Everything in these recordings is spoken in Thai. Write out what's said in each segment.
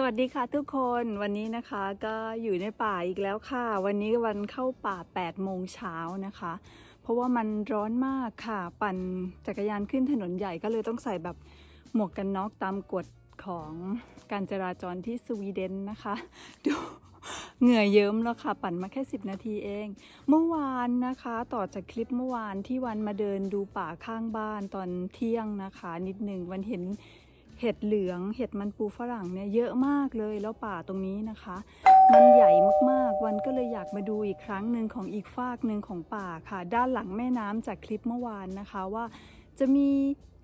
สวัสดีค่ะทุกคนวันนี้นะคะก็อยู่ในป่าอีกแล้วค่ะ วันนี้วันเข้าป่า8โมงเช้านะคะ เพราะว่ามันร้อนมากค่ะ ปั่นจักรยานขึ้นถนนใหญ่ก็เลยต้องใส่แบบหมวกกันน็อกตามกฎของการจราจรที่สวีเดนนะคะดูเหงื่อเยิ้มแล้วค่ะ ปั่นมาแค่ 10 นาทีเอง เมื่อวานนะคะ ต่อจากคลิปเมื่อวานที่วันมาเดินดูป่าข้างบ้านตอนเที่ยงนะคะ นิดหนึ่งวันเห็น เห็ดเหลือง เห็ดมันปูฝรั่งเนี่ยเยอะมากเลยแล้วป่าตรงนี้นะคะ มันใหญ่มากๆ วันก็เลยอยากมาดูอีกครั้งหนึ่งของอีกฝากหนึ่งของป่าค่ะ ด้านหลังแม่น้ำจากคลิปเมื่อวานนะคะว่า จะมี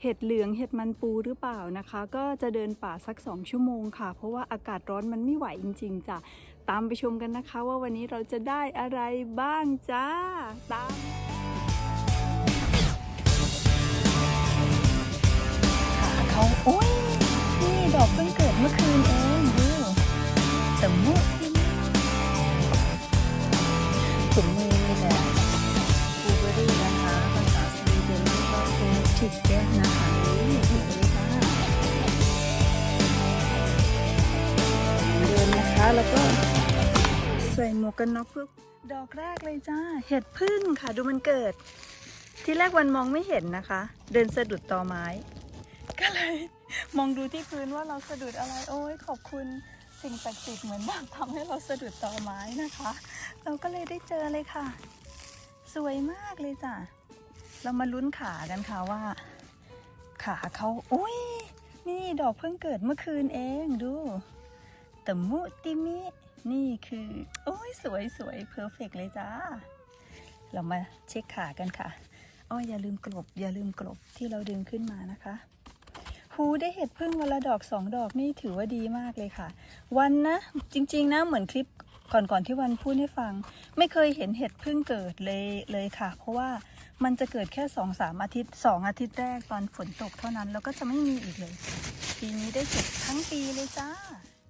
เห็ดเหลืองเห็ดมันปูหรือเปล่านะคะ ก็จะเดินป่าสักสองชั่วโมงค่ะ เพราะว่าอากาศร้อนมันไม่ไหวจริง ๆจ้ะตามไปชมกันนะคะ ว่าวันนี้เราจะได้อะไรบ้างจ้าตามเขาโอ้ย วกกันน็อกเพื่อดอกแรกเลยจ้า เห็ดพึ่งค่ะ ดูมันเกิด ที่แรกวันมองไม่เห็นนะคะ เดินสะดุดตอไม้ ก็เลย มองดูที่พื้นว่าเราสะดุดอะไร โอ้ยขอบคุณสิ่งศักดิ์สิทธิ์เหมือนแบบทำให้เราสะดุดตอไม้นะคะ เราก็เลยได้เจอเลยค่ะ สวยมากเลยจ้ะเรามาลุ้นขากันค่ะว่า ขาเขาอุ้ยนี่ดอกเพิ่งเกิดเมื่อคืนเองดูตะมุติมิ นี่คือ โอ้ยสวยสวยเพอร์เฟกเลยจ้า เรามาเช็คขากันค่ะอ้ออย่าลืมกลบ อย่าลืมกลบที่เราดึงขึ้นมานะคะหูได้เห็ดพึ่งวันละดอกสองดอกนี่ถือว่าดีมากเลยค่ะ วันนะจริง ๆ นะเหมือนคลิปก่อนๆที่วันพูดให้ฟัง ไม่เคยเห็นเห็ดพึ่งเกิดเลยเลยค่ะ เพราะว่ามันจะเกิดแค่สองสามอาทิตย์สองอาทิตย์แรกตอนฝนตกเท่านั้น แล้วก็จะไม่มีอีกเลย ปีนี้ได้เห็ดทั้งปีเลยจ้า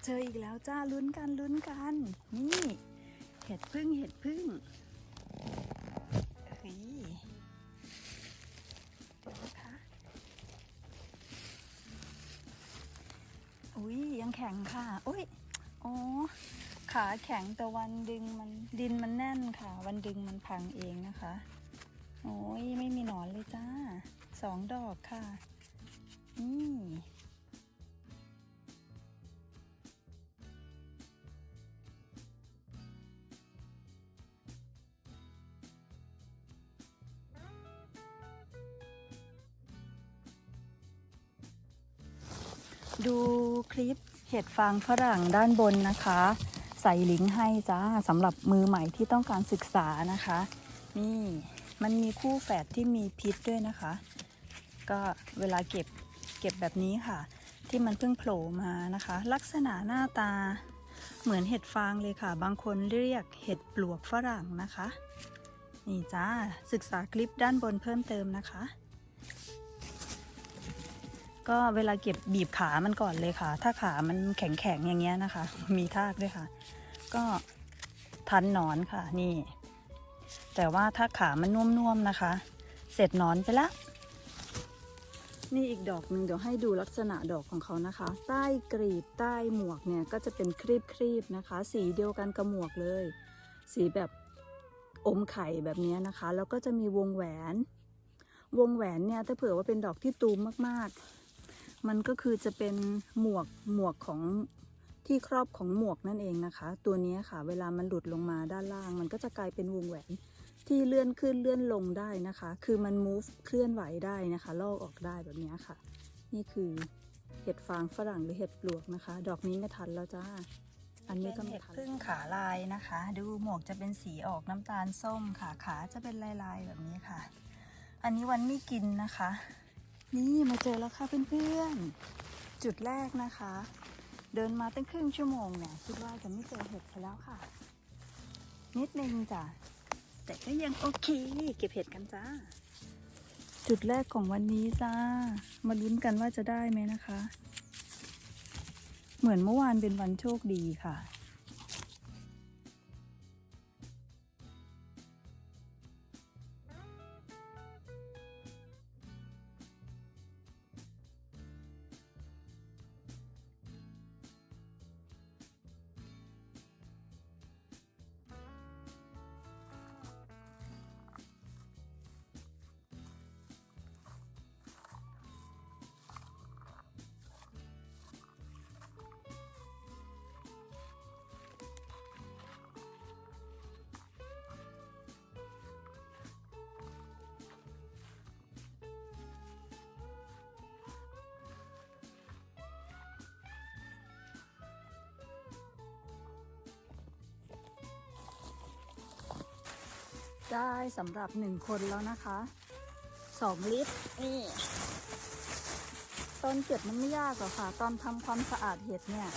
เจออีกแล้วจ้าลุ้นกันลุ้นกัน นี่ เห็ดพึ่งเห็ดพึ่งเฮ้ยนะคะอุ้ยยังแข็งค่ะ อุ้ยอ๋อขาแข็งแต่วันดึงมันดินมันแน่นค่ะ วันดึงมันพังเองนะคะ โอ้ยไม่มีหนอนเลยจ้าสองดอกค่ะนี่ ดูคลิปเห็ดฟางฝรั่งด้านบนนะคะ ใส่ลิงก์ให้จ้าสำหรับมือใหม่ที่ต้องการศึกษานะคะ นี่มันมีคู่แฝดที่มีพิษด้วยนะคะ ก็เวลาเก็บเก็บแบบนี้ค่ะ ที่มันเพิ่งโผล่มานะคะ ลักษณะหน้าตาเหมือนเห็ดฟางเลยค่ะ บางคนเรียกเห็ดปลวกฝรั่งนะคะ นี่จ้าศึกษาคลิปด้านบนเพิ่มเติมนะคะ ก็เวลาเก็บบีบขามันก่อนเลยค่ะ ถ้าขามันแข็งๆอย่างเงี้ยนะคะ มีทากด้วยค่ะ ก็ทันนอนค่ะนี่ แต่ว่าถ้าขามันนุ่มๆนะคะ เสร็จนอนไปละนี่อีกดอกหนึ่งเดี๋ยวให้ดูลักษณะดอกของเขานะคะ ใต้กรีบใต้หมวกเนี่ยก็จะเป็นครีบครีบๆนะคะ สีเดียวกันกับหมวกเลย สีแบบอมไข่แบบนี้นะคะ แล้วก็จะมีวงแหวน วงแหวนเนี่ยถ้าเผื่อว่าเป็นดอกที่ตูมมากๆ มันก็คือจะเป็นหมวกหมวกของที่ครอบของหมวกนั่นเองนะคะ ตัวนี้ค่ะ เวลามันหลุดลงมาด้านล่าง มันก็จะกลายเป็นวงแหวนที่เลื่อนขึ้นเลื่อนลงได้นะคะ คือมัน move เคลื่อนไหวได้นะคะ ลอกออกได้แบบนี้ค่ะ นี่คือเห็ดฟางฝรั่งหรือเห็ดปลวกนะคะ ดอกนี้ไม่ทันแล้วจ้า อันนี้ก็ไม่ทันพึ่งขาลายนะคะ ดูหมวกจะเป็นสีออกน้ำตาลส้มค่ะ ขาจะเป็นลายๆแบบนี้ค่ะ อันนี้วันไม่กินนะคะ นี่มาเจอแล้วค่ะเพื่อนๆ จุดแรกนะคะ เดินมาตั้งครึ่งชั่วโมงเนี่ยคิดว่าจะไม่เจอเห็ดซะแล้วค่ะ นิดนึงจ้ะ แต่ก็ยังโอเค เก็บเห็ดกันจ้า จุดแรกของวันนี้จ้า มาลุ้นกันว่าจะได้ไหมนะคะ เหมือนเมื่อวานเป็นวันโชคดีค่ะ ได้สำหรับหนึ่งคนแล้วนะคะสองลิตรนี่ตอนเก็บมันไม่ยากหรอกค่ะ ตอนทำความสะอาดเห็ดเนี่ย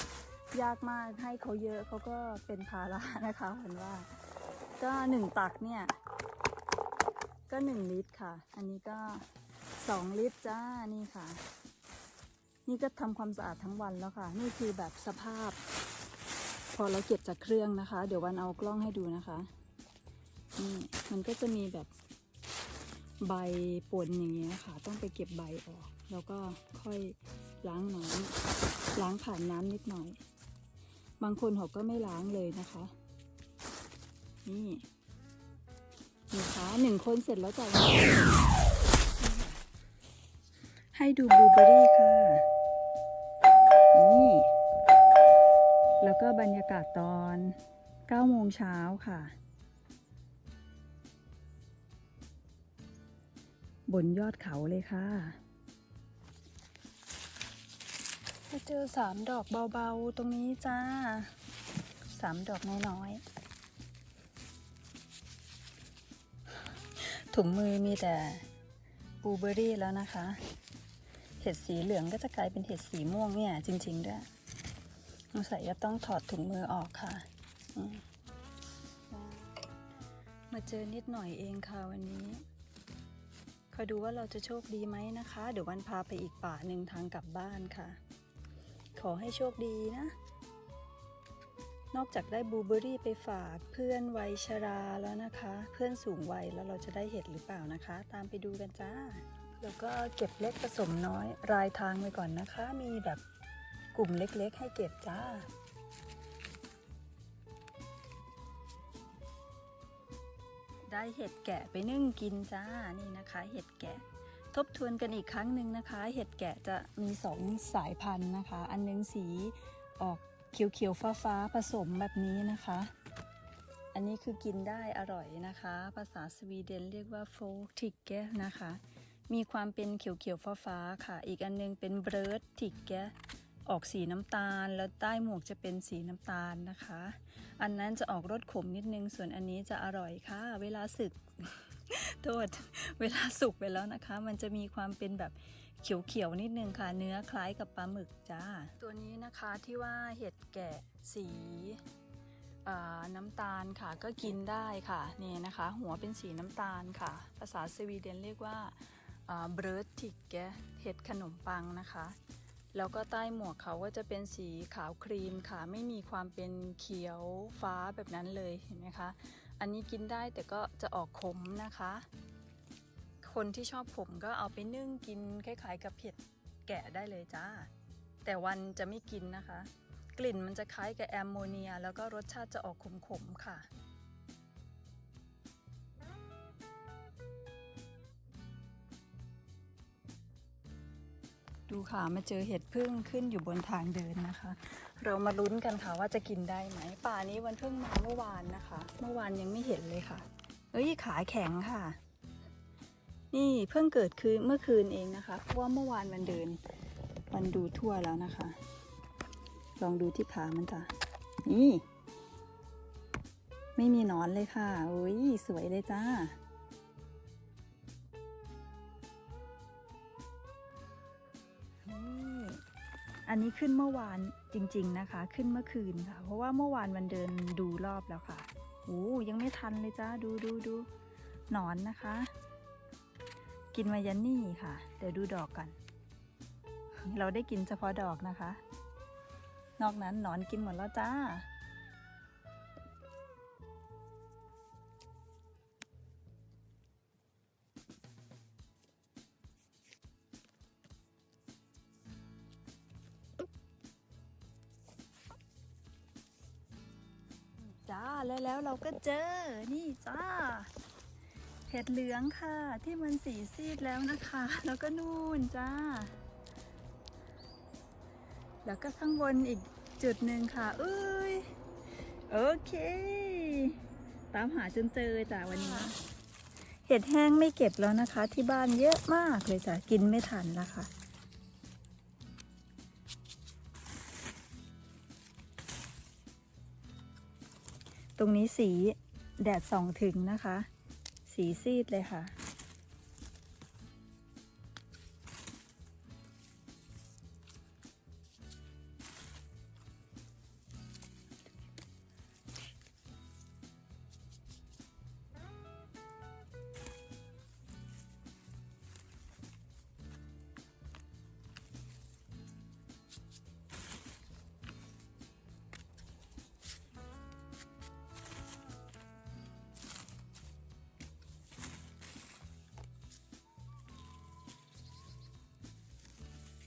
ยากมากให้เขาเยอะเขาก็เป็นภาระนะคะเห็นว่า ก็หนึ่งตักเนี่ย ก็หนึ่งลิตรค่ะ อันนี้ก็สองลิตรจ้านี่ค่ะ นี่ก็ทำความสะอาดทั้งวันแล้วค่ะ นี่คือแบบสภาพ พอเราเก็บจากเครื่องนะคะ เดี๋ยววันเอากล้องให้ดูนะคะ นี่มันก็จะมีแบบใบปนอย่างเงี้ยค่ะ ต้องไปเก็บใบออก แล้วก็ค่อยล้างน้ำล้างผ่านน้ำนิดหน่อย บางคนเขาก็ไม่ล้างเลยนะคะ นี่นี่คะหนึ่งคนเสร็จแล้วจ้ะให้ดูบลูเบอรี่ค่ะ นี่ แล้วก็บรรยากาศตอน9โมงเช้าค่ะ บนยอดเขาเลยค่ะจะเจอสามดอกเบาๆตรงนี้จ้าสามดอกน้อยๆถุงมือมีแต่บูเบอรี่แล้วนะคะ เห็ดสีเหลืองก็จะกลายเป็นเห็ดสีม่วงเนี่ย จริง ๆ ด้วยสงสัยจะต้องถอดถุงมือออกค่ะ มาเจอนิดหน่อยเองค่ะวันนี้ คอยดูว่าเราจะโชคดีไหมนะคะ เดี๋ยววันพาไปอีกป่าหนึ่งทางกลับบ้านค่ะ ขอให้โชคดีนะ นอกจากได้บูเบอรี่ไปฝากเพื่อนวัยชราแล้วนะคะ เพื่อนสูงวัยแล้วเราจะได้เห็ดหรือเปล่านะคะ ตามไปดูกันจ้า แล้วก็เก็บเล็กผสมน้อยรายทางไปก่อนนะคะ มีแบบกลุ่มเล็กๆ ให้เก็บจ้า ได้เห็ดแกะไปนึ่งกินจ้านี่นะคะ เห็ดแกะ ทบทวนกันอีกครั้งหนึ่งนะคะ เห็ดแกะจะมีสองสายพันธุ์นะคะ อันหนึงสีออกเขียวๆฟ้าๆผสมแบบนี้นะคะ อันนี้คือกินได้อร่อยนะคะ ภาษาสวีเดนเรียกว่าโฟทิกเกนะคะ มีความเป็นเขียวๆฟ้าๆค่ะ อีกอันนึงเป็นเบิร์ดทิกแก ออกสีน้ำตาล แล้วใต้หมวกจะเป็นสีน้ำตาลนะคะ อันนั้นจะออกรสขมนิดนึง ส่วนอันนี้จะอร่อยค่ะ เวลาสึก โทษ เวลาสุกไปแล้วนะคะ มันจะมีความเป็นแบบเขียวๆนิดนึงค่ะ เนื้อคล้ายกับปลาหมึกจ้า ตัวนี้นะคะที่ว่าเห็ดแกะสีน้ำตาลค่ะก็กินได้ค่ะนี่นะคะ หัวเป็นสีน้ำตาลค่ะ ภาษาสวีเดนเรียกว่าเบรดทิกแกเห็ดขนมปังนะคะ แล้วก็ใต้หมวกเขาก็จะเป็นสีขาวครีมค่ะ ไม่มีความเป็นเขียวฟ้าแบบนั้นเลยเห็นไหมคะ อันนี้กินได้แต่ก็จะออกขมนะคะ คนที่ชอบขมก็เอาไปนึ่งกินคล้ายๆ กับเห็ดแกะได้เลยจ้า แต่วันจะไม่กินนะคะ กลิ่นมันจะคล้ายกับแอมโมเนีย แล้วก็รสชาติจะออกขมๆค่ะ ดูค่ะมาเจอเห็ดพึ่งขึ้นอยู่บนทางเดินนะคะ เรามาลุ้นกันค่ะว่าจะกินได้ไหม ป่านี้วันเพิ่งมาเมื่อวานนะคะ เมื่อวานยังไม่เห็นเลยค่ะเอ้ยขาแข็งค่ะ นี่เพิ่งเกิดคืนเมื่อคืนเองนะคะเพราะว่าเมื่อวานมันเดินมันดูทั่วแล้วนะคะ ลองดูที่ขามันจ้ะนี่ ไม่มีนอนเลยค่ะอุ้ยสวยเลยจ้า นนี้ขึ้นเมื่อวานจริง ๆนะคะ ขึ้นเมื่อคืนค่ะ เพราะว่าเมื่อวานมันเดินดูรอบแล้วค่ะโอ้ยังไม่ทันเลยจ้าดูดูดูหนอนนะคะ กินมายันนี่ค่ะ เดี๋ยวดูดอกกัน เราได้กินเฉพาะดอกนะคะ นอกนั้นหนอนกินหมดแล้วจ้าจ้า เราก็เจอ นี่จ้า เห็ดเหลืองค่ะ ที่มันสีซีดแล้วนะคะ แล้วก็นู่นจ้า แล้วก็ข้างบนอีกจุดหนึ่งค่ะเอ้ย โอเค ตามหาจนเจอจ้ะวันนี้ เห็ดแห้งไม่เก็บแล้วนะคะ ที่บ้านเยอะมากเลยจ้ะ กินไม่ทันแล้วค่ะ ตรงนี้สีแดดส่องถึงนะคะ สีซีดเลยค่ะ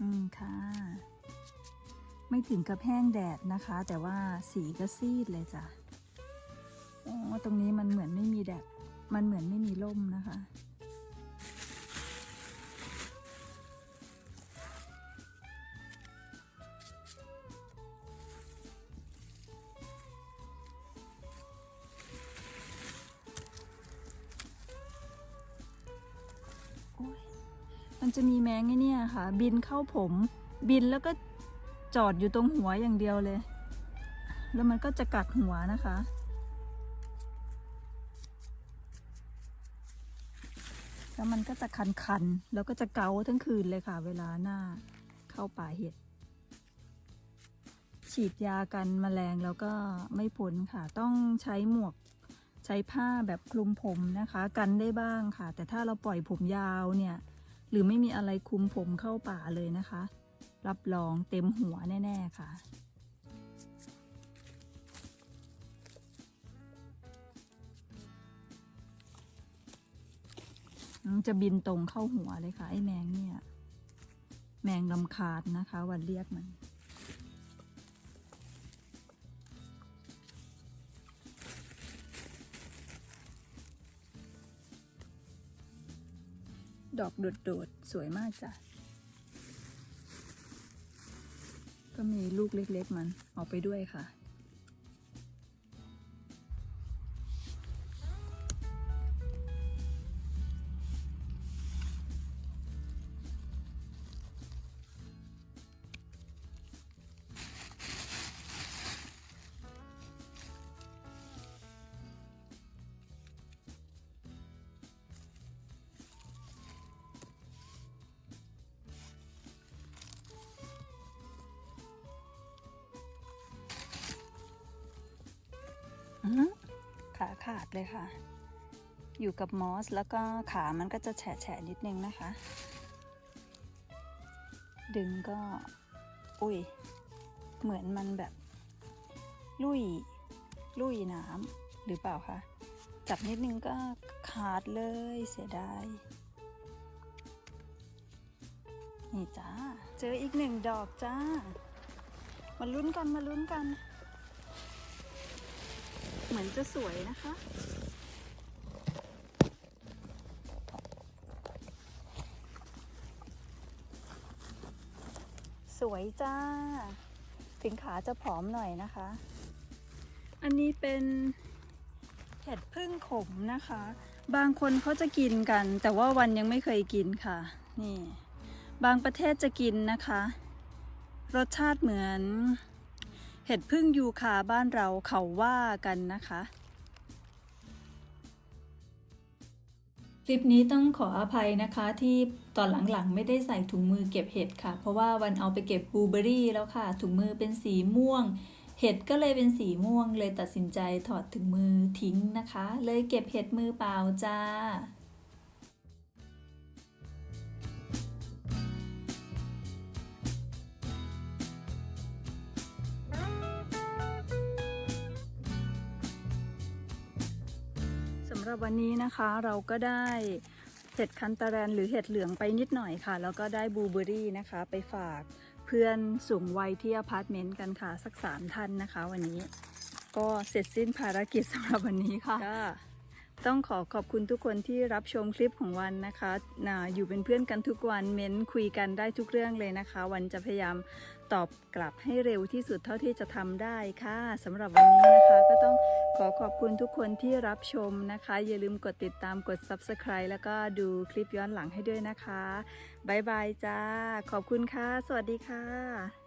อืมค่ะ ไม่ถึงกับแห้งแดดนะคะ แต่ว่าสีก็ซีดเลยจ้ะอ๋อตรงนี้มันเหมือนไม่มีแดด มันเหมือนไม่มีร่มนะคะ จะมีแมงไอ้เนี่ยค่ะ บินเข้าผม บินแล้วก็จอดอยู่ตรงหัวอย่างเดียวเลย แล้วมันก็จะกัดหัวนะคะ แล้วมันก็จะคันๆแล้วก็จะเกาทั้งคืนเลยค่ะ เวลาหน้าเข้าป่าเห็ด ฉีดยากันแมลงแล้วก็ไม่พ้นค่ะ ต้องใช้หมวกใช้ผ้าแบบคลุมผมนะคะ กันได้บ้างค่ะ แต่ถ้าเราปล่อยผมยาวเนี่ย หรือไม่มีอะไรคุมผมเข้าป่าเลยนะคะ รับรองเต็มหัวแน่ ๆ ค่ะ จะบินตรงเข้าหัวเลยค่ะ ไอ้แมงเนี่ย แมงลำคาดนะคะ วันเรียกมัน ดอกโดดๆ สวยมากจ้ะ ก็มีลูกเล็กๆมันออกไปด้วยค่ะ ขาขาดเลยค่ะ อยู่กับมอสแล้วก็ขามันก็จะแฉะแฉะนิดนึงนะคะ ดึงก็ อุ้ย เหมือนมันแบบ ลุย ลุยน้ำหรือเปล่าคะจับนิดนึงก็ขาดเลยเสียดายนี่จ้า เจออีกหนึ่งดอกจ้า มาลุ้นกันมาลุ้นกัน เหมือนจะสวยนะคะ สวยจ้า ถึงขาจะผอมหน่อยนะคะ อันนี้เป็นเห็ดพึ่งขมนะคะ บางคนเขาจะกินกัน แต่ว่าวันยังไม่เคยกินค่ะ นี่ บางประเทศจะกินนะคะ รสชาติเหมือน ห็ดพึ่งยูคาบ้านเราเขาว่ากันนะคะ คลิปนี้ต้องขออภัยนะคะที่ตอนหลังๆ ไม่ได้ใส่ถุงมือเก็บเห็ดค่ะ เพราะว่าวันเอาไปเก็บบลูเบอรี่แล้วค่ะ ถุงมือเป็นสีม่วง เห็ดก็เลยเป็นสีม่วงเลยตัดสินใจถอดถุงมือทิ้งนะคะ เลยเก็บเห็ดมือเปล่าจ้า หรับวันนี้นะคะเราก็ได้เห็ดคันตาแรนหรือเห็ดเหลืองไปนิดหน่อยค่ะ แล้วก็ได้บลูเบอรี่นะคะ ไปฝากเพื่อนสูงวัยที่อพาร์ตเมนต์กันค่ะ สักสามท่านนะคะ วันนี้ ก็เสร็จสิ้นภารกิจสำหรับวันนี้ค่ะ ต้องขอขอบคุณทุกคนที่รับชมคลิปของวันนะคะนะอยู่เป็นเพื่อนกันทุกวันเม้นคุยกันได้ทุกเรื่องเลยนะคะ วันจะพยายามตอบกลับให้เร็วที่สุดเท่าที่จะทำได้ค่ะสำหรับวันนี้นะคะ ก็ต้องขอขอบคุณทุกคนที่รับชมนะคะ อย่าลืมกดติดตามกด subscribe แล้วก็ดูคลิปย้อนหลังให้ด้วยนะคะบายบายจ้า ขอบคุณค่ะ สวัสดีค่ะ